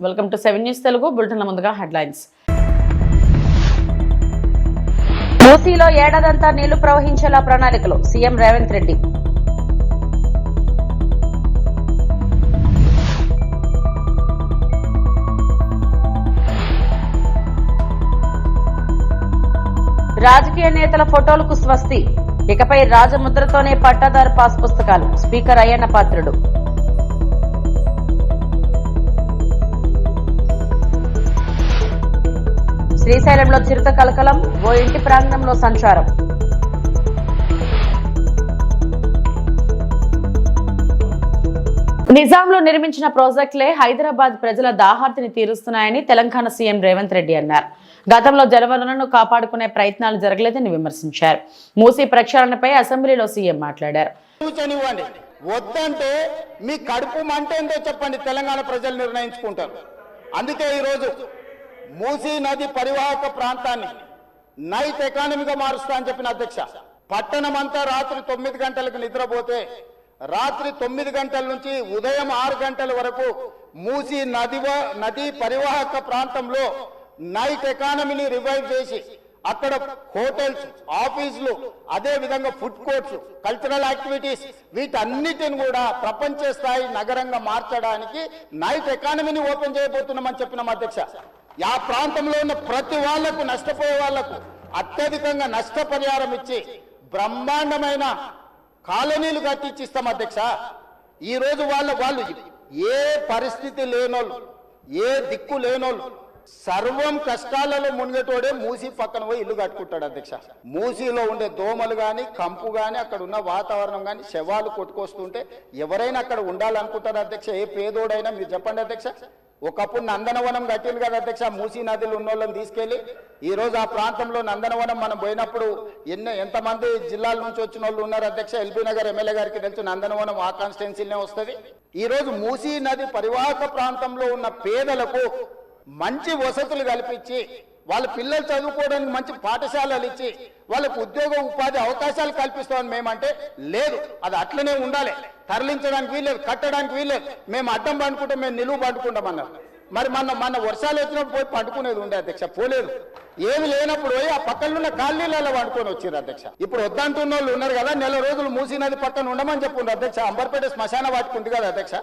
Welcome to seven news Telugu బులెటిన్ల ముందుగా headlines. మూసీలో ఏడాదంతా నీళ్ళు ప్రవహించేలా ప్రణాళికలు సీఎం రేవంత్ రెడ్డి. రాజకీయ నేతల ఫోటోలకు స్వస్తి. ఇకపై రాజముద్రతోనే పట్టాదారు పాస్ పుస్తకాలు స్పీకర్ అయ్యన్న పాత్రుడు. శ్రీశైలంలో చిరుత కలకలం ఓ ఇంటి ప్రాంగణంలో సంచారం. నిజాంలో నిర్మించిన ప్రాజెక్టులే హైదరాబాద్ ప్రజల దాహార్తిని తీరుస్తున్నాయని తెలంగాణ సీఎం రేవంత్ రెడ్డి అన్నారు. గతంలో జలవనరులను కాపాడుకునే ప్రయత్నాలు జరగలేదని విమర్శించారు. మూసీ ప్రక్షాళనపై అసెంబ్లీలో సీఎం మాట్లాడారు. వద్దంటే మీ కడుపు మంట ఏందో చెప్పండి తెలంగాణ ప్రజలు నిర్ణయించుకుంటారు. అందుకే ఈరోజు మూసీ నది పరివాహక ప్రాంతాన్ని నైట్ ఎకానమీగా మారుస్తా అని చెప్పిన అధ్యక్ష. పట్టణం అంతా రాత్రి తొమ్మిది గంటలకు నిద్రపోతే రాత్రి తొమ్మిది గంటల నుంచి ఉదయం ఆరు గంటల వరకు మూసీ నది నది పరివాహక ప్రాంతంలో నైట్ ఎకానమీని రివైవ్ చేసి అక్కడ హోటల్స్ ఆఫీసులు అదే విధంగా ఫుడ్ కోర్ట్స్ కల్చరల్ యాక్టివిటీస్ వీటన్నిటిని కూడా ప్రపంచ స్థాయి నగరంగా మార్చడానికి నైట్ ఎకానమీని ఓపెన్ చేయబోతున్నామని చెప్పినాం అధ్యక్ష. ఆ ప్రాంతంలో ఉన్న ప్రతి వాళ్ళకు నష్టపోయే వాళ్ళకు అత్యధికంగా నష్టపరిహారం ఇచ్చి బ్రహ్మాండమైన కాలనీలు కట్టించిస్తాం అధ్యక్ష. ఈ రోజు వాళ్ళ వాళ్ళు ఏ పరిస్థితి లేనోళ్ళు ఏ దిక్కు లేనోళ్ళు సర్వం కష్టాలలో మునిగేటోడే మూసి పక్కన పోయి ఇల్లు కట్టుకుంటాడు అధ్యక్ష. మూసీలో ఉండే దోమలు కానీ కంపు కానీ అక్కడ ఉన్న వాతావరణం కానీ శవాలు కొట్టుకొస్తుంటే ఎవరైనా అక్కడ ఉండాలనుకుంటారు అధ్యక్ష. ఏ పేదోడైనా మీరు చెప్పండి అధ్యక్ష. ఒకప్పుడు నందనవనం కట్టింది కదా అధ్యక్ష మూసీ నదిలో ఉన్న వాళ్ళని తీసుకెళ్ళి. ఈ రోజు ఆ ప్రాంతంలో నందనవనం మనం పోయినప్పుడు ఎన్నో ఎంతమంది జిల్లాల నుంచి వచ్చిన వాళ్ళు ఉన్నారు అధ్యక్ష. ఎల్బీ నగర్ ఎమ్మెల్యే గారికి తెలుసు నందనవనం ఆ కాన్స్టిట్యున్సీనే వస్తుంది. ఈరోజు మూసీ నది పరివాహక ప్రాంతంలో ఉన్న పేదలకు మంచి వసతులు కల్పించి వాళ్ళ పిల్లలు చదువుకోవడానికి మంచి పాఠశాలలు ఇచ్చి వాళ్ళకు ఉద్యోగ ఉపాధి అవకాశాలు కల్పిస్తామని మేమంటే లేదు. అది అట్లనే ఉండాలి. తరలించడానికి వీల్లేదు కట్టడానికి వీల్లేదు. మేము అడ్డం పండుకుంటే మేము నిలువు పండుకుంటామన్నారు. మరి మన మన వర్షాలు వచ్చినప్పుడు పోయి పండుకునేది ఉండే అధ్యక్ష పోలేదు. ఏమి లేనప్పుడు పోయి ఆ పక్కన ఖాళీలలో కాలనీలలో వండుకొని వచ్చారు అధ్యక్ష. ఇప్పుడు వద్దంటున్న వాళ్ళు ఉన్నారు కదా నెల రోజులు మూసినది పక్కన ఉండమని చెప్పుండ్రు అధ్యక్ష. అంబర్పేట శ్మశాన వాటికి ఉంది కదా అధ్యక్ష.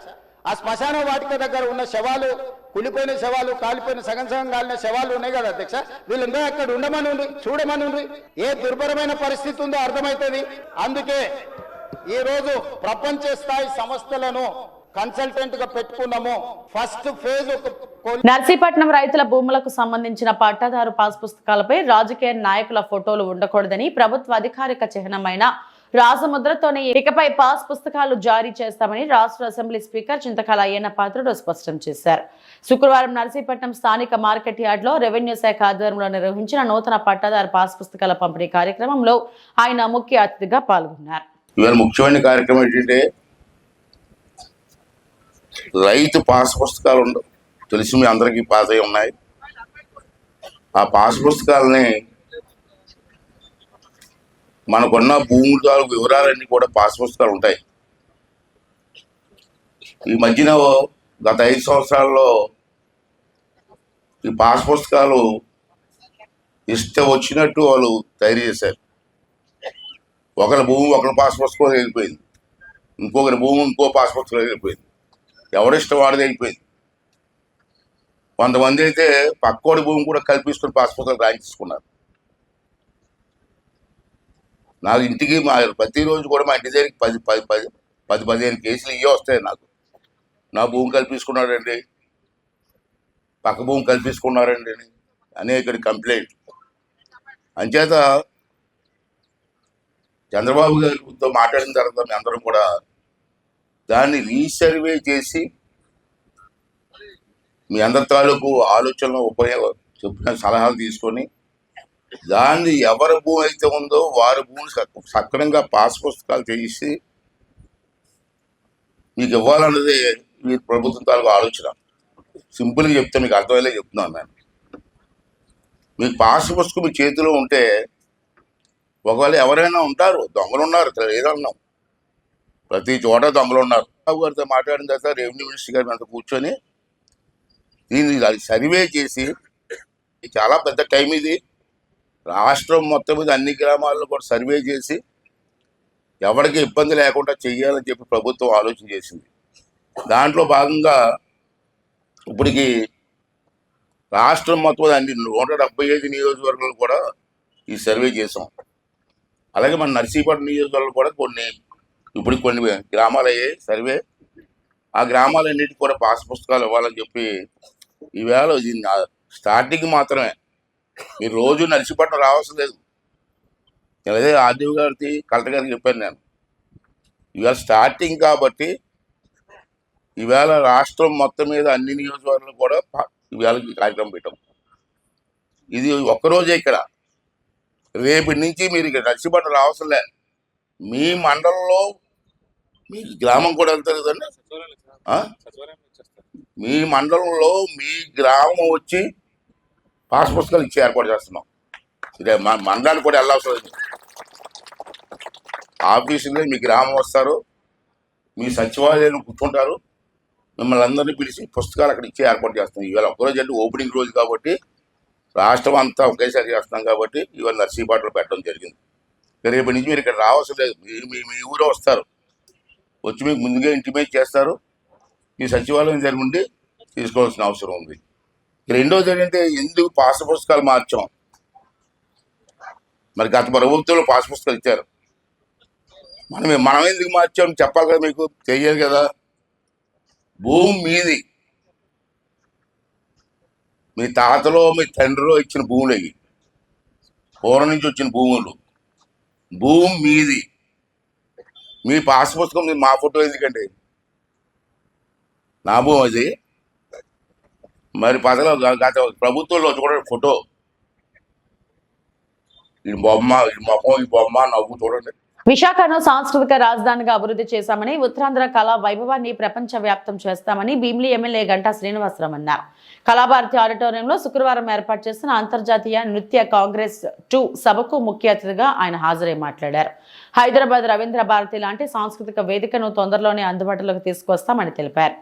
ఆ శ్మశాన వాటిక దగ్గర ఉన్న శవాలు కులిపోయిన శవాలు కాలిపోయిన సగం సగం కాలిన శవాలు ఉన్నాయి కదా అధ్యక్ష? వీళ్ళందరూ అక్కడ ఉండమని చూడమని ఏ దుర్భరమైన పరిస్థితి ఉందో అర్థమవుతుంది అందుకే ఈ రోజు ప్రపంచ స్థాయి సంస్థలను కన్సల్టెంట్గా పెట్టుకున్నాము. ఫస్ట్ ఫేజ్ నర్సీపట్నం రైతుల భూములకు సంబంధించిన పట్టాదారు పాస్ పుస్తకాలపై రాజకీయ నాయకుల ఫోటోలు ఉండకూడదని ప్రభుత్వ అధికారిక చిహ్నమైన రాజముద్రతోనే ఇకపై పాస్ పుస్తకాలు జారీ చేస్తామని రాష్ట్ర అసెంబ్లీ స్పీకర్ చింతకాల అయ్యన్న పాత్రుడు స్పష్టం చేశారు. శుక్రవారం నర్సీపట్నం స్థానిక మార్కెట్ యార్డ్లో రెవెన్యూ శాఖ ఆధ్వర్యంలో నిర్వహించిన నూతన పట్టాదారు పాస్ పుస్తకాల పంపిణీ కార్యక్రమంలో ఆయన ముఖ్య అతిథిగా పాల్గొన్నారు. ఇవాళ ముఖ్యమైన కార్యక్రమం ఏంటంటే రైతు పాస్ పుస్తకాలు ఉండవు తెలిసి మీ అందరికీ పాస్ అయి ఉన్నాయి. ఆ పాస్ పుస్తకాలని మనకున్న భూముల ద్వారా వివరాలన్నీ కూడా పాస్ పుస్తకాలు ఉంటాయి. ఈ మధ్యన గత ఐదు సంవత్సరాల్లో ఈ పాస్ పుస్తకాలు ఇష్టం వచ్చినట్టు వాళ్ళు తయారు చేశారు. ఒకరి భూమి ఒకరి పాస్ పుస్తకం వెళ్ళిపోయింది. ఇంకొకరి భూమి ఇంకో పాస్ పుస్తకం వెళ్ళిపోయింది. ఎవరిష్టం వాడిది అయిపోయింది. కొంతమంది అయితే పక్కోడి భూమి కూడా కల్పించుకుని పాస్ పుస్తకాలు రాయించుకున్నారు నాకు ఇంటికి మా ప్రతిరోజు కూడా మా ఇంటి దగ్గరికి పది పది పది పది పదిహేను కేసులు ఇవే వస్తాయి నాకు. నా భూమి కల్పించుకున్నాడండి. పక్క భూమి కల్పించుకున్నారండి. అని అనేక కంప్లైంట్. అంచేత చంద్రబాబు గారితో మాట్లాడిన తర్వాత మీ అందరం కూడా దాన్ని రీసర్వే చేసి మీ అందరి తాలూకు ఆలోచనలు ఉపయోగ చెప్పిన సలహాలు తీసుకొని దాన్ని ఎవరి భూమి అయితే ఉందో వారి భూమిని సక్రమంగా పాస్ పుస్తకాలు చేసి మీకు ఇవ్వాలన్నది మీ ప్రభుత్వం తాలూకు ఆలోచన. సింపుల్గా చెప్తే మీకు అర్థమయ్యేలా చెప్తున్నాను నేను. మీకు పాస్ పుస్తకం మీ చేతిలో ఉంటే ఒకవేళ ఎవరైనా ఉంటారు దొంగలు ఉన్నారు లేదన్నాం ప్రతి చోట దొంగలు ఉన్నారు. బాబు గారితో మాట్లాడిన తర్వాత రెవెన్యూ మినిస్టర్ గారి అంతా కూర్చొని దీన్ని అది సర్వే చేసి ఇది చాలా పెద్ద టైం ఇది. రాష్ట్రం మొత్తం మీద అన్ని గ్రామాల్లో కూడా సర్వే చేసి ఎవరికి ఇబ్బంది లేకుండా చెయ్యాలని చెప్పి ప్రభుత్వం ఆలోచన చేసింది. దాంట్లో భాగంగా ఇప్పటికి రాష్ట్రం మొత్తం అన్ని నూట డెబ్బై ఐదు నియోజకవర్గాలు కూడా ఈ సర్వే చేసాం. అలాగే మన నర్సీపట్నం నియోజకవర్గాలు కూడా కొన్ని ఇప్పుడు కొన్ని గ్రామాలు అయ్యాయి సర్వే. ఆ గ్రామాలన్నిటికీ కూడా పాస్ పుస్తకాలు ఇవ్వాలని చెప్పి ఈవేళ ఇది స్టార్టింగ్ మాత్రమే. మీరు రోజు నర్సీపట్నం రావాల్సిన లేదు. నేను అదే ఆర్డీఓ గారికి కలెక్టర్ గారికి చెప్పాను నేను. ఇవాళ స్టార్టింగ్ కాబట్టి ఈవేళ రాష్ట్రం మొత్తం మీద అన్ని నియోజకవర్గాలు కూడా ఈవేళ ఈ కార్యక్రమం పెట్టాం. ఇది ఒక్కరోజే ఇక్కడ. రేపటి నుంచి మీరు ఇక్కడ నర్సీపట్నం రావాల్సిన లే మీ మండలంలో మీ గ్రామం కూడా వెళ్తారు కదండి? మీ మండలంలో మీ గ్రామం వచ్చి పాస్ పుస్తకాలు ఇచ్చి ఏర్పాటు చేస్తున్నాం. ఇదే మన మండలానికి కూడా వెళ్ళవసరం లేదు. ఆఫీసులో మీ గ్రామం వస్తారు. మీ సచివాలయం కూర్చుంటారు మిమ్మల్ని అందరినీ పిలిచి పుస్తకాలు అక్కడ ఇచ్చి ఏర్పాటు చేస్తున్నాం. ఇవాళ ఒక్కరోజు అంటే ఓపెనింగ్ రోజు కాబట్టి రాష్ట్రం అంతా ఒకేసారి చేస్తున్నాం కాబట్టి ఇవాళ నర్సీపాటలో పెట్టడం జరిగింది. రేపు రేపటి నుంచి మీరు ఇక్కడ రావాల్సిన లేదు. మీ మీ మీ ఊరే వస్తారు. వచ్చి మీకు ముందుగా ఇంటిమేట్ చేస్తారు. ఈ సచివాలయం దగ్గర ఉండి తీసుకోవాల్సిన అవసరం ఉంది. రెండోది ఏంటంటే ఎందుకు పాస్ పుస్తకాలు మార్చాం? మరి గత ప్రభుత్వంలో పాస్ పుస్తకాలు ఇచ్చారు. మనం మనం ఎందుకు మార్చాం చెప్పాలి కదా మీకు? తెలియదు కదా. భూమి మీది. మీ తాతలో మీ తండ్రిలో ఇచ్చిన భూములు అవి. పూర్వం నుంచి వచ్చిన భూములు. భూమి మీది. మీ పాస్ పుస్తకం మా ఫోటో ఎందుకండి నా భూమి అది. మరి పదలో గత ప్రభుత్వంలో చూడండి ఫోటో. ఈ బొమ్మ ఈ మొహం ఈ బొమ్మ నవ్వు చూడండి. విశాఖను సాంస్కృతిక రాజధానిగా అభివృద్ధి చేశామని ఉత్తరాంధ్ర కళా వైభవాన్ని ప్రపంచ వ్యాప్తం చేస్తామని భీమిలి ఎమ్మెల్యే గంటా శ్రీనివాసరావు అన్నారు. కళాభారతి ఆడిటోరియంలో శుక్రవారం ఏర్పాటు చేసిన అంతర్జాతీయ నృత్య కాంగ్రెస్ టూ సభకు ముఖ్య అతిథిగా ఆయన హాజరై మాట్లాడారు. హైదరాబాద్ రవీంద్ర భారతి లాంటి సాంస్కృతిక వేదికను తొందరలోనే అందుబాటులోకి తీసుకొస్తామని తెలిపారు.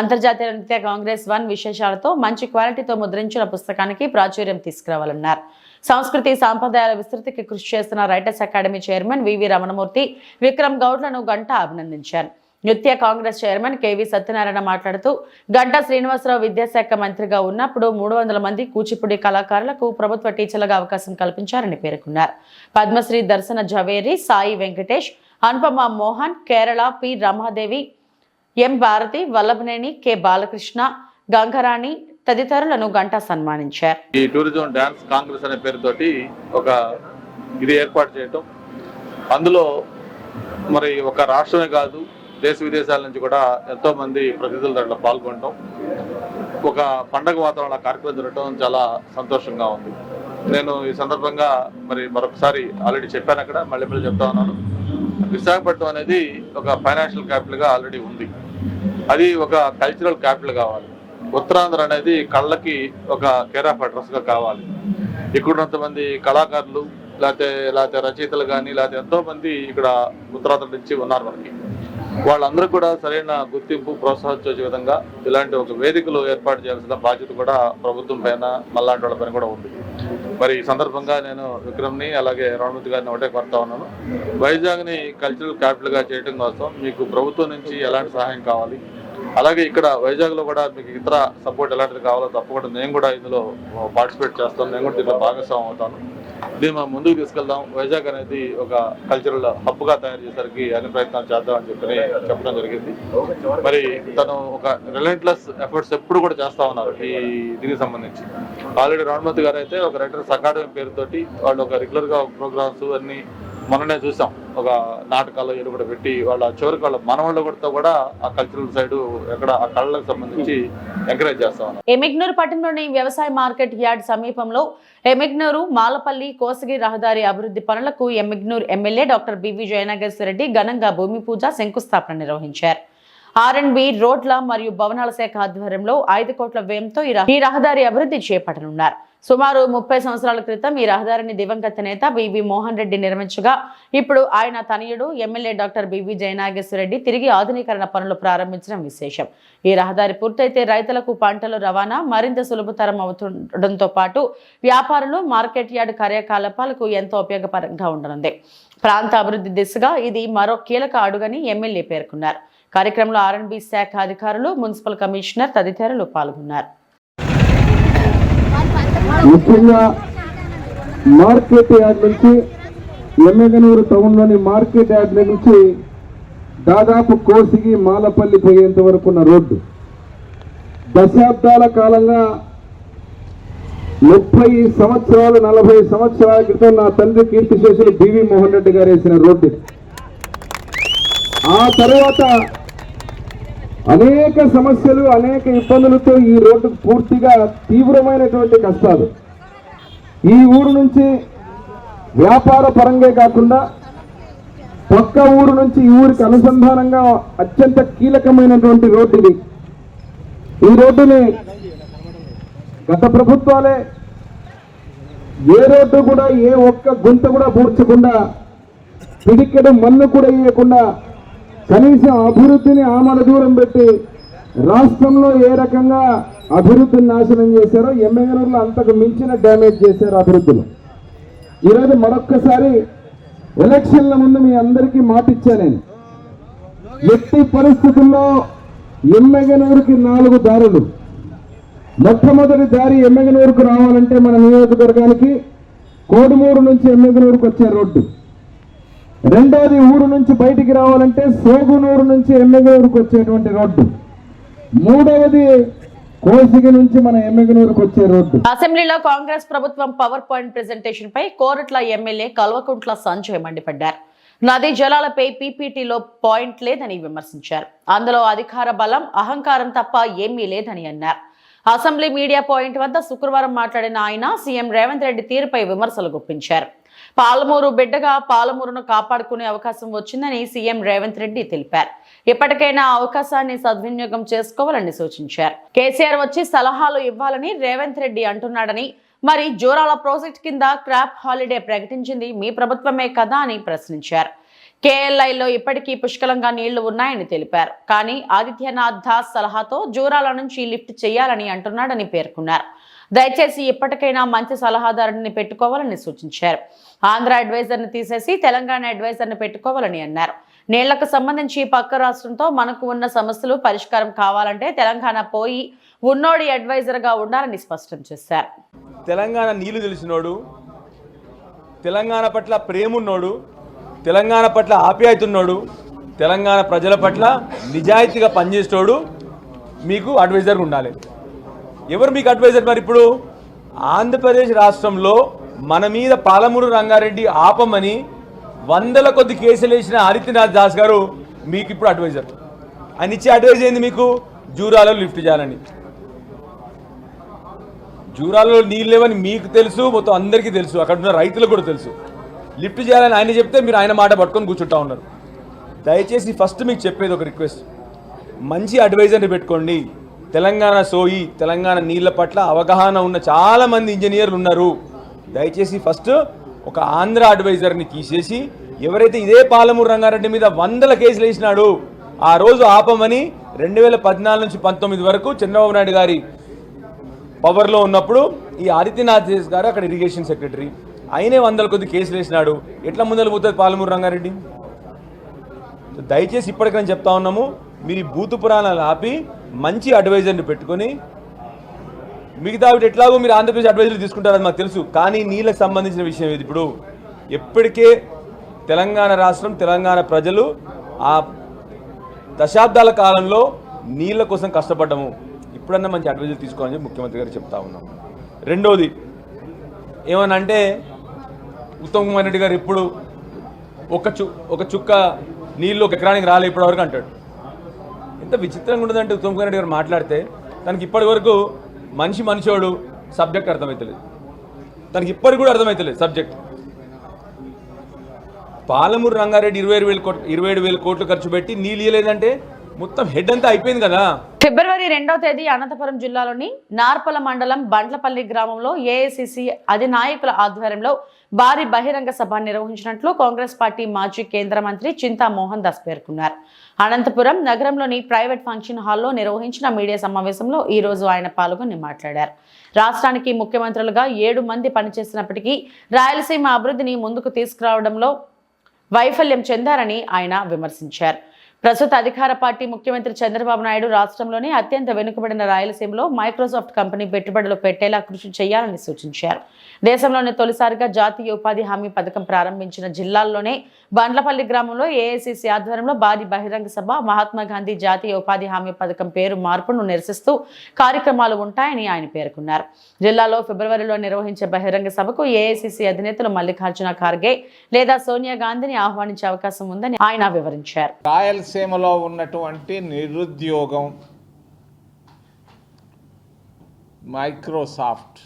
అంతర్జాతీయ నృత్య కాంగ్రెస్ వన్ విశేషాలతో మంచి క్వాలిటీతో ముద్రించిన పుస్తకానికి ప్రాచుర్యం తీసుకురావాలన్నారు. సంస్కృతి సాంప్రదాయాల విస్తృతికి కృషి చేస్తున్న writers academy chairman VV Ramanamurthy Vikram గౌడ్లను గంట అభినందించారు. నృత్య కాంగ్రెస్ చైర్మన్ కేవీ సత్యనారాయణ మాట్లాడుతూ గంటా శ్రీనివాసరావు విద్యాశాఖ మంత్రిగా ఉన్నప్పుడు మూడు వందల మంది కూచిపూడి కళాకారులకు ప్రభుత్వ టీచర్లుగా అవకాశం కల్పించారని పేర్కొన్నారు. Padmashri Darshana Jhaveri Sai Venkatesh Anupama Mohan Kerala P Ramadevi M Bharathi Vallabhaneni K Balakrishna Gangarani తదితరులను Ganta సన్మానించారు. ఈ టూరిజం డాన్స్ కాంగ్రెస్ అనే పేరుతోటి ఒక ఇది ఏర్పాటు చేయటం. అందులో మరి ఒక రాష్ట్రమే కాదు దేశ విదేశాల నుంచి కూడా ఎంతో మంది ప్రతినిధులు దాంట్లో పాల్గొనడం ఒక పండగ వాతావరణ కార్యక్రమం జరగడం చాలా సంతోషంగా ఉంది. నేను ఈ సందర్భంగా మరి మరొకసారి ఆల్రెడీ చెప్పాను అక్కడ మళ్ళీ మళ్ళీ చెప్తా ఉన్నాను. విశాఖపట్నం అనేది ఒక ఫైనాన్షియల్ క్యాపిటల్గా ఆల్రెడీ ఉంది. అది ఒక కల్చరల్ క్యాపిటల్ కావాలి. ఉత్తరాంధ్ర అనేది కళ్ళకి ఒక కేర్ ఆఫ్ అడ్రస్గా కావాలి. ఇక్కడ కళాకారులు లేకపోతే లేకపోతే రచయితలు కానీ లేకపోతే ఎంతోమంది ఇక్కడ ఉత్తరాంధ్ర నుంచి ఉన్నారు మనకి. వాళ్ళందరూ కూడా సరైన గుర్తింపు ప్రోత్సహించే విధంగా ఇలాంటి ఒక వేదికలు ఏర్పాటు చేయాల్సిన బాధ్యత కూడా ప్రభుత్వం పైన మళ్ళాంటి వాళ్ళ పైన కూడా ఉంది. మరి ఈ సందర్భంగా నేను విక్రమ్ని అలాగే రణమూర్తి గారిని ఒకటే కోరుతా ఉన్నాను. వైజాగ్ని కల్చరల్ క్యాపిటల్గా చేయడం కోసం మీకు ప్రభుత్వం నుంచి ఎలాంటి సహాయం కావాలి? అలాగే ఇక్కడ వైజాగ్లో కూడా మీకు ఇతర సపోర్ట్ ఎలాంటిది కావాలో తప్పకుండా నేను కూడా ఇందులో పార్టిసిపేట్ చేస్తాను. నేను కూడా దీంట్లో భాగస్వామ్యం అవుతాను. దీన్ని మనం ముందుకు తీసుకెళ్దాం. వైజాగ్ అనేది ఒక కల్చరల్ హబ్గా తయారు చేసరికి అన్ని ప్రయత్నాలు చేద్దాం అని చెప్పి చెప్పడం జరిగింది. మరి తను ఒక రిలెంట్లెస్ ఎఫర్ట్స్ ఎప్పుడు కూడా చేస్తా ఉన్నారు ఈ దీనికి సంబంధించి. ఆల్రెడీ రాణమతి గారు అయితే ఒక రైటర్స్ అకాడమీ పేరుతోటి వాళ్ళు ఒక రెగ్యులర్గా ప్రోగ్రామ్స్ అన్ని మొన్ననే చూసాం. ఒక నాటకాలు ఇవి కూడా పెట్టి వాళ్ళ చివరికి వాళ్ళ మనవాళ్ళ కూడా కూడా ఆ కల్చరల్ సైడ్ ఎక్కడ ఆ కళలకు సంబంధించి ఎంకరేజ్ చేస్తాం ఉన్నారు ఎమిగ్నూరు పట్టణంలోని వ్యవసాయ మార్కెట్ యార్డ్ సమీపంలో ఎమిగ్నూరు మాలపల్లి కోసగి రహదారి అభివృద్ధి పనులకు Yemmiganur MLA doctor BV Jayanagar Reddy ఘనంగా భూమి పూజ శంకుస్థాపన నిర్వహించారు. ఆర్ అండ్ బి రోడ్ల మరియు భవనాల శాఖ ఆధ్వర్యంలో ఐదు కోట్ల వ్యయంతో ఈ రహదారి అభివృద్ధి చేపట్టనున్నారు. సుమారు ముప్పై సంవత్సరాల క్రితం ఈ రహదారిని దివంగత నేత బివి మోహన్ రెడ్డి నిర్మించగా ఇప్పుడు ఆయన తనయుడు ఎమ్మెల్యే డాక్టర్ బివి జయనాగేశ్వరరెడ్డి తిరిగి ఆధునీకరణ పనులు ప్రారంభించడం విశేషం. ఈ రహదారి పూర్తయితే రైతులకు పంటల రవాణా మరింత సులభతరం అవుతుండటంతో పాటు వ్యాపారులు మార్కెట్ యార్డ్ కార్యకలాపాలకు ఎంతో ఉపయోగకరంగా ఉండనుంది. ప్రాంత అభివృద్ధి దిశగా ఇది మరో కీలక అడుగని ఎమ్మెల్యే పేర్కొన్నారు. కార్యక్రమంలో ఆర్ఎండ్బి శాఖ అధికారులు మున్సిపల్ కమిషనర్ తదితరులు పాల్గొన్నారు. ముఖ్యంగా మార్కెట్ యార్డ్ నుంచి ఎమ్మెగనూరు టౌన్లోని మార్కెట్ యార్డ్ నుంచి దాదాపు కోసిగి మాలపల్లి పోయేంత వరకు ఉన్న రోడ్డు. దశాబ్దాల కాలంగా ముప్పై సంవత్సరాలు నలభై సంవత్సరాల క్రితం నా తండ్రి కీర్తిశేషులు బివి మోహన్ రెడ్డి గారు వేసిన రోడ్డు. ఆ తర్వాత అనేక సమస్యలు అనేక ఇబ్బందులతో ఈ రోడ్డు పూర్తిగా తీవ్రమైనటువంటి కష్టాలు. ఈ ఊరు నుంచి వ్యాపార పరంగా కాకుండా పక్క ఊరు నుంచి ఈ ఊరికి అనుసంధానంగా అత్యంత కీలకమైనటువంటి రోడ్డు ఇది. ఈ రోడ్డుని గత ప్రభుత్వాలే ఏ రోడ్డు కూడా ఏ ఒక్క గుంత కూడా పూడ్చకుండా పిడికెడు మన్ను కూడా ఇవ్వకుండా కనీసం అభివృద్ధిని ఆమల దూరం పెట్టి రాష్ట్రంలో ఏ రకంగా అభివృద్ధిని నాశనం చేశారో ఎమ్మెగనూరులో అంతకు మించిన డ్యామేజ్ చేశారు అభివృద్ధిలో. ఈరోజు మరొక్కసారి ఎలక్షన్ల ముందు మీ అందరికీ మాటిచ్చా నేను. ఎట్టి పరిస్థితుల్లో ఎమ్మెగనూరుకి నాలుగు దారులు. మొట్టమొదటి దారి ఎమ్మెగనూరుకు రావాలంటే మన నియోజకవర్గానికి కోడుమూరు నుంచి ఎమ్మెగనూరుకు వచ్చే రోడ్డు. రెండోది ఊరు నుంచి బయటికి రావాలంటే సోగునూరు నుంచి ఎమ్మెగనూరుకు వచ్చేటువంటి రోడ్డు. మూడవది కోసిగి నుంచి మన ఎమ్మెగనూరుకు వచ్చే రోడ్డు. అసెంబ్లీలో కాంగ్రెస్ ప్రభుత్వం పవర్ పాయింట్ ప్రెజెంటేషన్ పై కోరట్ల ఎమ్మెల్యే కల్వకుంట్ల సంజయ్ మండిపడ్డారు. నదీ జలాలపై పీపీటీలో పాయింట్ లేదని విమర్శించారు. అందులో అధికార బలం అహంకారం తప్ప ఏమీ లేదని అన్నారు. అసెంబ్లీ మీడియా పాయింట్ వద్ద శుక్రవారం మాట్లాడిన ఆయన సీఎం రేవంత్ రెడ్డి తీరుపై విమర్శలు గుప్పించారు. పాలమూరు బిడ్డగా పాలమూరును కాపాడుకునే అవకాశం వచ్చిందని సీఎం రేవంత్ రెడ్డి తెలిపారు. ఇప్పటికైనా అవకాశాన్ని సద్వినియోగం చేసుకోవాలని సూచించారు. కేసీఆర్ వచ్చి సలహాలు ఇవ్వాలని రేవంత్ రెడ్డి అంటున్నాడని మరి జోరాల ప్రాజెక్ట్ కింద క్రాప్ హాలిడే ప్రకటించింది మీ ప్రభుత్వమే కదా అని ప్రశ్నించారు. కేఎల్ఐలో ఇప్పటికీ పుష్కలంగా నీళ్ళు ఉన్నాయని తెలిపారు. కానీ ఆదిత్యనాథ్ దాస్ సలహాతో జూరాల నుంచి లిఫ్ట్ చేయాలని అంటున్నాడని పేర్కొన్నారు. దయచేసి ఇప్పటికైనా మంచి సలహాదారుని పెట్టుకోవాలని సూచించారు. ఆంధ్ర అడ్వైజర్ని తీసేసి తెలంగాణ అడ్వైజర్ని పెట్టుకోవాలని అన్నారు. నీళ్ళకు సంబంధించి పక్క రాష్ట్రంతో మనకు ఉన్న సమస్యలు పరిష్కారం కావాలంటే తెలంగాణ పోయి ఉన్నోడి అడ్వైజర్గా ఉండాలని స్పష్టం చేశారు. తెలంగాణ నీళ్ళు తెలిసినోడు తెలంగాణ పట్ల ప్రేమున్నోడు తెలంగాణ పట్ల ఆప్యాయతున్నోడు తెలంగాణ ప్రజల పట్ల నిజాయితీగా పనిచేసేటోడు మీకు అడ్వైజర్ ఉండాలి. ఎవరు మీకు అడ్వైజర్ మరి ఇప్పుడు? ఆంధ్రప్రదేశ్ రాష్ట్రంలో మన మీద పాలమూరు రంగారెడ్డి ఆపమని వందల కొద్ది కేసులు వేసిన ఆదిత్యనాథ్ దాస్ గారు మీకు ఇప్పుడు అడ్వైజర్ ఆయన ఇచ్చే అడ్వైజ్ ఏంది మీకు? జూరాలో లిఫ్ట్ చేయాలని. జూరాలో నీళ్ళు లేవని మీకు తెలుసు మొత్తం అందరికీ తెలుసు అక్కడ ఉన్న రైతులకు కూడా తెలుసు. లిఫ్ట్ చేయాలని ఆయన చెప్తే మీరు ఆయన మాట పట్టుకొని కూర్చుంటా ఉన్నారు. దయచేసి ఫస్ట్ మీకు చెప్పేది ఒక రిక్వెస్ట్ మంచి అడ్వైజర్ని పెట్టుకోండి. తెలంగాణ సోయి తెలంగాణ నీళ్ళ పట్ల అవగాహన ఉన్న చాలా మంది ఇంజనీర్లు ఉన్నారు. దయచేసి ఫస్ట్ ఒక ఆంధ్ర అడ్వైజర్ని తీసేసి ఎవరైతే ఇదే పాలమూరు రంగారెడ్డి మీద వందల కేసులు వేసినాడు ఆ రోజు ఆపమని రెండు వేల పద్నాలుగు నుంచి పంతొమ్మిది వరకు చంద్రబాబు నాయుడు గారి పవర్లో ఉన్నప్పుడు ఈ ఆదిత్యనాథ్ గారు అక్కడ ఇరిగేషన్ సెక్రటరీ. ఆయనే వందల కొద్ది కేసులు వేసినాడు. ఎట్లా ముందలు పోతుంది పాలమూరు రంగారెడ్డి? దయచేసి ఇప్పటికైనా చెప్తా ఉన్నాము మీరు ఈ బూతు పురాణాలు ఆపి మంచి అడ్వైజర్ని పెట్టుకొని మిగతా వాటి ఎట్లాగో మీరు ఆంధ్రప్రదేశ్ అడ్వైజర్లు తీసుకుంటారని మాకు తెలుసు. కానీ నీళ్ళకి సంబంధించిన విషయం ఇది ఇప్పుడు ఎప్పటికే తెలంగాణ రాష్ట్రం తెలంగాణ ప్రజలు ఆ దశాబ్దాల కాలంలో నీళ్ళ కోసం కష్టపడ్డము. ఇప్పుడన్నా మంచి అడ్వైజర్ తీసుకోవాలని ముఖ్యమంత్రి గారు చెప్తా ఉన్నాం. రెండోది ఏమనంటే అంటే ఉత్తమ్ కుమార్ రెడ్డి గారు ఇప్పుడు ఒక చు ఒక చుక్క నీళ్ళు ఒక ఎకరానికి రాలే ఇప్పటివరకు అంటాడు. ఇంత విచిత్రంగా ఉండదంటే ఉత్తమ్ కుమార్ రెడ్డి గారు మాట్లాడితే తనకి ఇప్పటి వరకు మనిషి మనిషోడు సబ్జెక్ట్ అర్థమవుతలేదు తనకి ఇప్పటికి కూడా అర్థమవుతలేదు సబ్జెక్ట్. పాలమూరు రంగారెడ్డి ఇరవై ఏడు వేల కోట్లు ఇరవై ఏడు వేల కోట్లు ఖర్చు పెట్టి నీళ్ళు ఇవ్వలేదంటే మొత్తం హెడ్ అంతా అయిపోయింది కదా. ఫిబ్రవరి రెండవ తేదీ అనంతపురం జిల్లాలోని నార్పల మండలం బండ్లపల్లి గ్రామంలో ఏఐసిసి అధినాయకుల ఆధ్వర్యంలో భారీ బహిరంగ సభ నిర్వహించినట్లు కాంగ్రెస్ పార్టీ మాజీ కేంద్ర మంత్రి చింతా మోహన్ దాస్ పేర్కొన్నారు. అనంతపురం నగరంలోని ప్రైవేట్ ఫంక్షన్ హాల్లో నిర్వహించిన మీడియా సమావేశంలో ఈ రోజు ఆయన పాల్గొని మాట్లాడారు. రాష్ట్రానికి ముఖ్యమంత్రులుగా ఏడు మంది పనిచేసినప్పటికీ రాయలసీమ అభివృద్ధిని ముందుకు తీసుకురావడంలో వైఫల్యం చెందారని ఆయన విమర్శించారు. ప్రస్తుత అధికార పార్టీ ముఖ్యమంత్రి చంద్రబాబు నాయుడు రాష్ట్రంలోని అత్యంత వెనుకబడిన రాయలసీమలో మైక్రోసాఫ్ట్ కంపెనీ పెట్టుబడులు పెట్టేలా కృషి చేయాలని సూచించారు. దేశంలోనే తొలిసారిగా జాతీయ ఉపాధి హామీ పథకం ప్రారంభించిన జిల్లాల్లోనే బండ్లపల్లి గ్రామంలో ఏఐసిసి ఆధ్వర్యంలో భారీ బహిరంగ సభ మహాత్మా గాంధీ జాతీయ ఉపాధి హామీ పథకం పేరు మార్పును నిరసిస్తూ కార్యక్రమాలు ఉంటాయని ఆయన పేర్కొన్నారు. జిల్లాలో ఫిబ్రవరిలో నిర్వహించే బహిరంగ సభకు ఏఐసిసి అధినేతలు మల్లికార్జున ఖార్గే లేదా సోనియా గాంధీని ఆహ్వానించే అవకాశం ఉందని ఆయన వివరించారు. రాయలసీమలో ఉన్నటువంటి నిరుద్యోగం. మైక్రోసాఫ్ట్.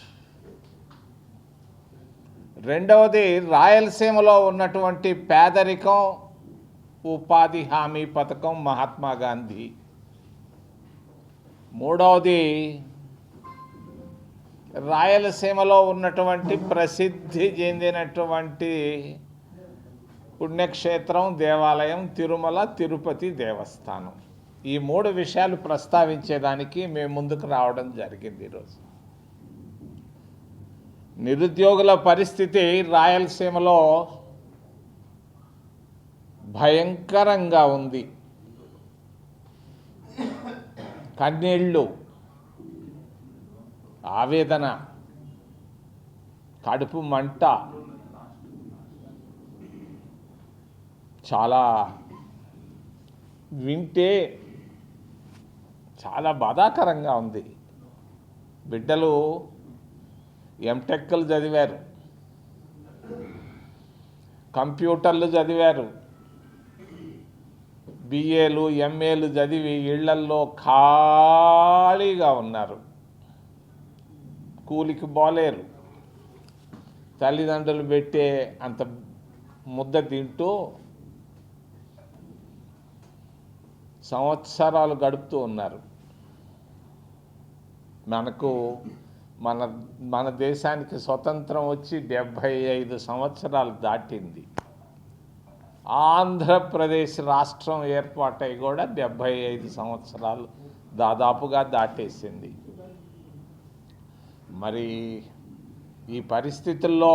రెండవది రాయలసీమలో ఉన్నటువంటి పేదరికం ఉపాధి హామీ పథకం మహాత్మా గాంధీ. మూడవది రాయలసీమలో ఉన్నటువంటి ప్రసిద్ధి చెందినటువంటి పుణ్యక్షేత్రం దేవాలయం తిరుమల తిరుపతి దేవస్థానం. ఈ మూడు విషయాలు ప్రస్తావించేదానికి మేము ముందుకు రావడం జరిగింది ఈరోజు. నిరుద్యోగుల పరిస్థితి రాయలసీమలో భయంకరంగా ఉంది. కన్నీళ్ళు ఆవేదన కడుపు మంట చాలా వింటే చాలా బాధాకరంగా ఉంది. బిడ్డలు ఎంటెక్లు చదివారు. కంప్యూటర్లు చదివారు. బిఏలు ఎంఏలు చదివి ఇళ్ళల్లో ఖాళీగా ఉన్నారు. కూలికి బోలేరు. తల్లిదండ్రులు పెట్టే అంత ముద్ద తింటూ సంవత్సరాలు గడుపుతూ ఉన్నారు. మనకు మన మన దేశానికి స్వతంత్రం వచ్చి డెబ్భై ఐదు సంవత్సరాలు దాటింది. ఆంధ్రప్రదేశ్ రాష్ట్రం ఏర్పాటై కూడా డెబ్భై ఐదు సంవత్సరాలు దాదాపుగా దాటేసింది. మరి ఈ పరిస్థితుల్లో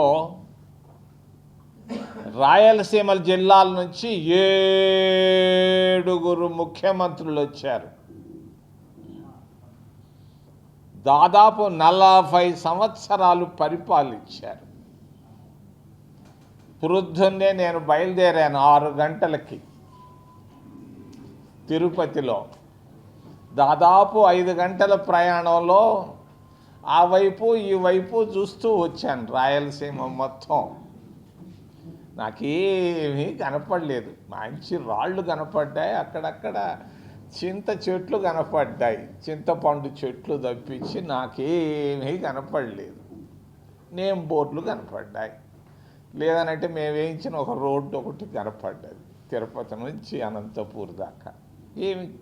రాయలసీమ జిల్లాల నుంచి ఏడుగురు ముఖ్యమంత్రులు వచ్చారు. దాదాపు నలభై సంవత్సరాలు పరిపాలించారు. వృద్ధున్నే నేను బయలుదేరాను ఆరు గంటలకి తిరుపతిలో. దాదాపు ఐదు గంటల ప్రయాణంలో ఆ వైపు ఈ వైపు చూస్తూ వచ్చాను రాయలసీమ మొత్తం. నాకేమీ కనపడలేదు. మంచి రాళ్ళు కనపడ్డాయి అక్కడక్కడ చింత చెట్లు కనపడ్డాయి. చింతపండు చెట్లు తప్పించి నాకేమీ కనపడలేదు. నేమ్ బోర్డులు కనపడ్డాయి. లేదనంటే మేము వేయించిన ఒక రోడ్డు ఒకటి కనపడ్డది తిరుపతి నుంచి అనంతపూర్ దాకా. ఏమి?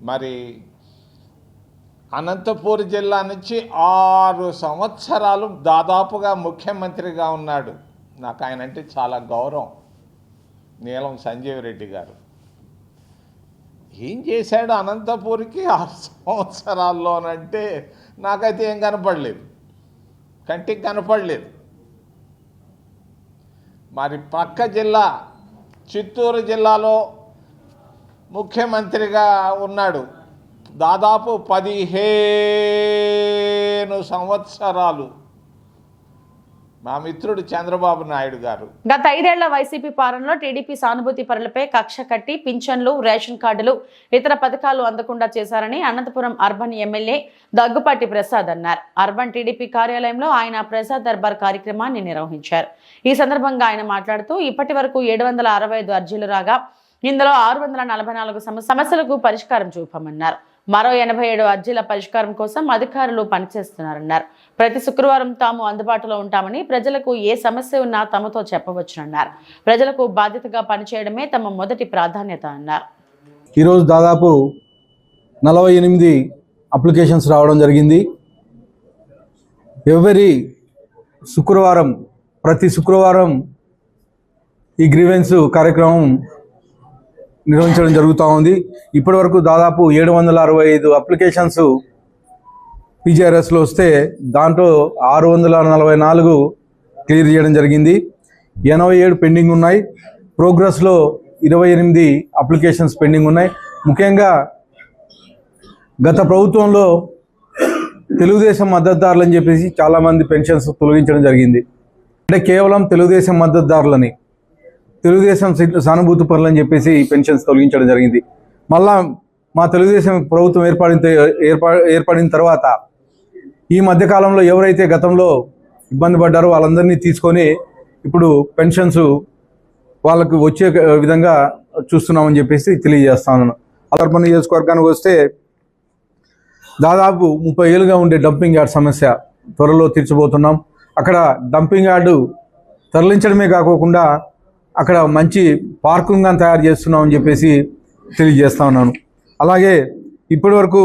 మరి అనంతపూర్ జిల్లా నుంచి ఆరు సంవత్సరాలు దాదాపుగా ముఖ్యమంత్రిగా ఉన్నాడు. నాకు ఆయన అంటే చాలా గౌరవం. నీలం సంజీవ్ రెడ్డి గారు. ఏం చేశాడు అనంతపూర్కి ఆరు సంవత్సరాల్లోనంటే నాకైతే ఏం కనపడలేదు. కంటికి కనపడలేదు. మరి పక్క జిల్లా చిత్తూరు జిల్లాలో ముఖ్యమంత్రిగా ఉన్నాడు. దాదాపు పదిహేను సంవత్సరాలు మా మిత్రుడు చంద్రబాబు నాయుడు గారు. గత ఐదేళ్ళ వైసీపీ పాలనలో టీడీపీ సానుభూతి పరులపై కక్ష కట్టి పింఛన్లు రేషన్ కార్డులు ఇతర పథకాలు అందకుండా చేశారని అనంతపురం అర్బన్ ఎమ్మెల్యే దగ్గుపాటి ప్రసాద్ అన్నారు. అర్బన్ టీడీపీ కార్యాలయంలో ఆయన ప్రసాద్ దర్బార్ కార్యక్రమాన్ని నిర్వహించారు. ఈ సందర్భంగా ఆయన మాట్లాడుతూ ఇప్పటి వరకు ఏడు వందల అరవై ఐదు అర్జీలు రాగా ఇందులో ఆరు వందల నలభై నాలుగు సమ- సమస్యలకు పరిష్కారం చూపమన్నారు. మరో ఎనభై ఏడు అర్జీల పరిష్కారం కోసం అధికారులు పనిచేస్తున్నారన్నారు. ప్రతి శుక్రవారం తాము అందుబాటులో ఉంటామని ప్రజలకు ఏ సమస్య ఉన్నా తమతో చెప్పవచ్చునన్నారు. ప్రజలకు బాధ్యతగా పనిచేయడమే తమ మొదటి ప్రాధాన్యత అన్నారు. ఈరోజు దాదాపు నలభై ఎనిమిది అప్లికేషన్స్ రావడం జరిగింది. ఎవరి శుక్రవారం ప్రతి శుక్రవారం ఈ గ్రీవెన్స్ కార్యక్రమం నిర్వహించడం జరుగుతూ ఉంది. ఇప్పటివరకు దాదాపు ఏడు వందల అరవై ఐదు అప్లికేషన్స్ పీజీఆర్ఎస్లో వస్తే దాంట్లో ఆరు వందల నలభై నాలుగు క్లియర్ చేయడం జరిగింది. ఎనభై ఏడు పెండింగ్ ఉన్నాయి. ప్రోగ్రెస్లో ఇరవై ఎనిమిది అప్లికేషన్స్ పెండింగ్ ఉన్నాయి. ముఖ్యంగా గత ప్రభుత్వంలో తెలుగుదేశం మద్దతుదారులు అని చెప్పేసి చాలామంది పెన్షన్స్ తొలగించడం జరిగింది. అంటే కేవలం తెలుగుదేశం మద్దతుదారులని తెలుగుదేశం సానుభూతి పనులు అని చెప్పేసి ఈ పెన్షన్స్ తొలగించడం జరిగింది. మళ్ళా మా తెలుగుదేశం ప్రభుత్వం ఏర్పడిన ఏర్పా ఏర్పడిన తర్వాత ఈ మధ్యకాలంలో ఎవరైతే గతంలో ఇబ్బంది పడ్డారో వాళ్ళందరినీ తీసుకొని ఇప్పుడు పెన్షన్స్ వాళ్ళకు వచ్చే విధంగా చూస్తున్నామని చెప్పేసి తెలియజేస్తాను అలర్పణ నియోజకవర్గానికి వస్తే దాదాపు ముప్పై ఏళ్ళుగా ఉండే డంపింగ్ యార్డ్ సమస్య త్వరలో తీర్చబోతున్నాం. అక్కడ డంపింగ్ యార్డు తరలించడమే కాకోకుండా అక్కడ మంచి పార్కింగ్ తయారు చేస్తున్నామని చెప్పేసి తెలియజేస్తా ఉన్నాను. అలాగే ఇప్పటివరకు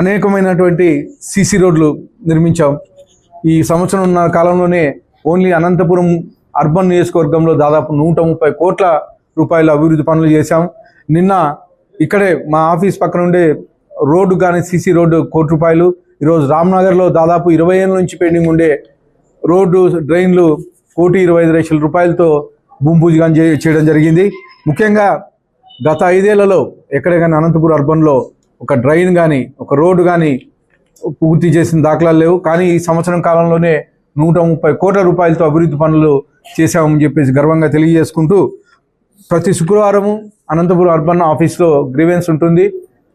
అనేకమైనటువంటి సీసీ రోడ్లు నిర్మించాం. ఈ సంవత్సరం ఉన్న కాలంలోనే ఓన్లీ అనంతపురం అర్బన్ నియోజకవర్గంలో దాదాపు నూట ముప్పై కోట్ల రూపాయల అభివృద్ధి పనులు చేశాం. నిన్న ఇక్కడే మా ఆఫీస్ పక్కన ఉండే రోడ్డు కానీ సీసీ రోడ్డు కోటి రూపాయలు. ఈరోజు రామ్నగర్లో దాదాపు ఇరవై ఏళ్ళ నుంచి పెండింగ్ ఉండే రోడ్డు డ్రైన్లు కోటి ఇరవై ఐదు లక్షల రూపాయలతో భూమి చేయడం జరిగింది. ముఖ్యంగా గత ఐదేళ్ళలో ఎక్కడే కానీ అనంతపురం అర్బన్లో ఒక డ్రైన్ కానీ ఒక రోడ్డు కానీ పూర్తి చేసిన దాఖలాలు లేవు. కానీ ఈ సంవత్సరం కాలంలోనే నూట ముప్పై కోట్ల రూపాయలతో అభివృద్ధి పనులు చేశామని చెప్పేసి గర్వంగా తెలియజేసుకుంటూ ప్రతి శుక్రవారము అనంతపురం అర్బన్ ఆఫీస్లో గ్రీవెన్స్ ఉంటుంది.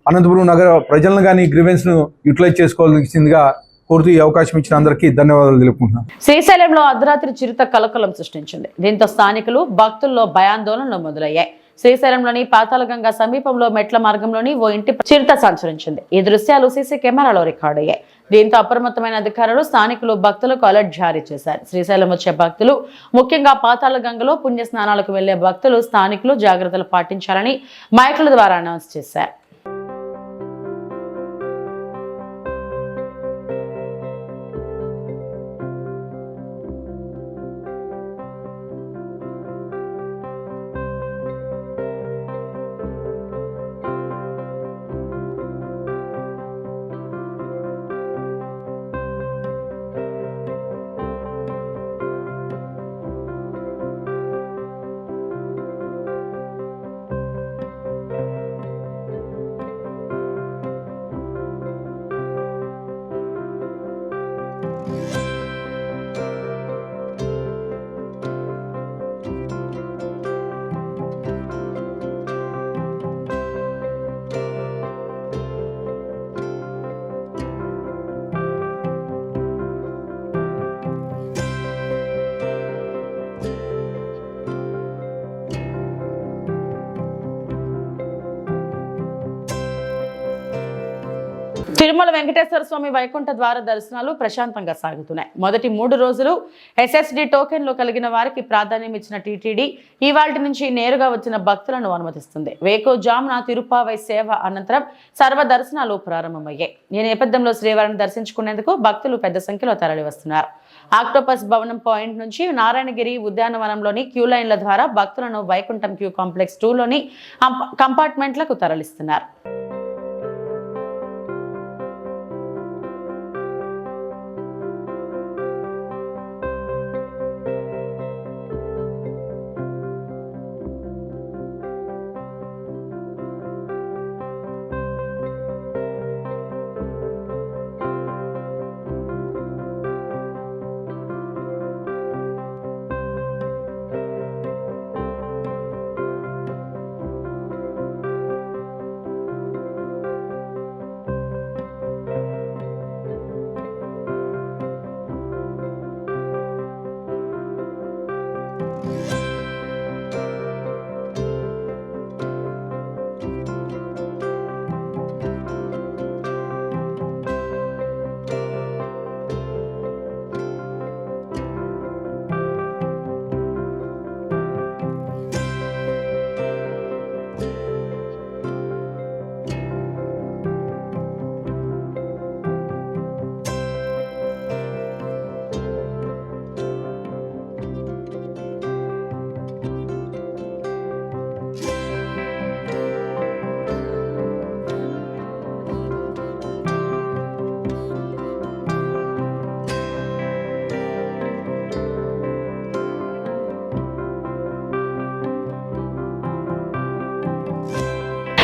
అనంతపురం నగర ప్రజలను కానీ గ్రీవెన్స్ను యూటిలైజ్ చేసుకోవాల్సిందిగా పూర్తి అవకాశం ఇచ్చిన అందరికీ ధన్యవాదాలు తెలుపుకుంటున్నాను. శ్రీశైలంలో అర్ధరాత్రి చిరుత కలకలం సృష్టించింది. దీంతో స్థానికులు భక్తుల్లో భయాందోళనలు మొదలయ్యాయి. శ్రీశైలంలోని పాతాళగంగ సమీపంలో మెట్ల మార్గంలోని ఓ ఇంటి చిరుత సంచరించింది. ఈ దృశ్యాలు సీసీ కెమెరాలో రికార్డ్ అయ్యాయి. దీంతో అప్రమత్తమైన అధికారులు స్థానికులు భక్తులకు అలర్ట్ జారీ చేశారు. శ్రీశైలం వచ్చే భక్తులు ముఖ్యంగా పాతాళగంగలో పుణ్య స్నానాలకు వెళ్ళే భక్తులు స్థానికులు జాగ్రత్తలు పాటించాలని మైకుల ద్వారా అనౌన్స్ చేశారు. తిరుమల వెంకటేశ్వర స్వామి వైకుంఠ ద్వార దర్శనాలు ప్రశాంతంగా సాగుతున్నాయి. మొదటి మూడు రోజులు ఎస్ఎస్డి టోకెన్లు కలిగిన వారికి ప్రాధాన్యం ఇచ్చిన టీటీడీ ఇవాళ నుంచి నేరుగా వచ్చిన భక్తులను అనుమతిస్తుంది. వేకో జామున తిరుపావై సేవ అనంతరం సర్వ దర్శనాలు ప్రారంభమయ్యాయి. ఈ నేపథ్యంలో శ్రీవారిని దర్శించుకునేందుకు భక్తులు పెద్ద సంఖ్యలో తరలివస్తున్నారు. ఆక్టోపస్ భవనం పాయింట్ నుంచి నారాయణగిరి ఉద్యానవనంలోని క్యూ లైన్ల ద్వారా భక్తులను వైకుంఠం క్యూ కాంప్లెక్స్ టూలోని కంపార్ట్మెంట్లకు తరలిస్తున్నారు.